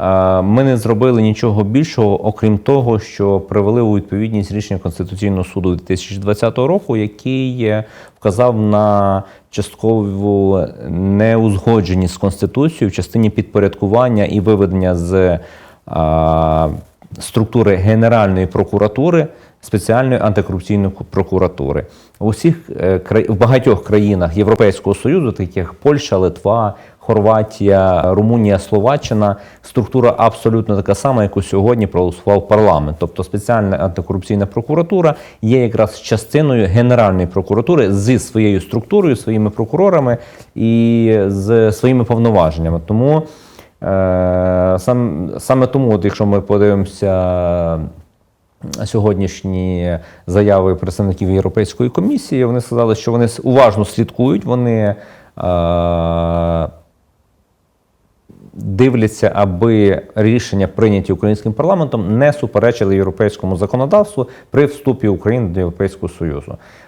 е, ми не зробили нічого більшого, окрім того, що привели у відповідність рішення Конституційного суду 2020 року, який е, вказав на часткову неузгодженість з Конституцією в частині підпорядкування і виведення з е, структури Генеральної прокуратури спеціальної антикорупційної прокуратури. У всіх е, в багатьох країнах Європейського Союзу, таких як Польща, Литва, Хорватія, Румунія, Словаччина, структура абсолютно така сама, яку сьогодні проголосував парламент. Тобто спеціальна антикорупційна прокуратура є якраз частиною Генеральної прокуратури зі своєю структурою, своїми прокурорами і з своїми повноваженнями. Тому е, сам, саме тому, от якщо ми подивимося сьогоднішні заяви представників Європейської комісії. Вони сказали, що вони уважно слідкують, вони е, дивляться, аби рішення, прийняті українським парламентом, не суперечили європейському законодавству при вступі України до Європейського Союзу.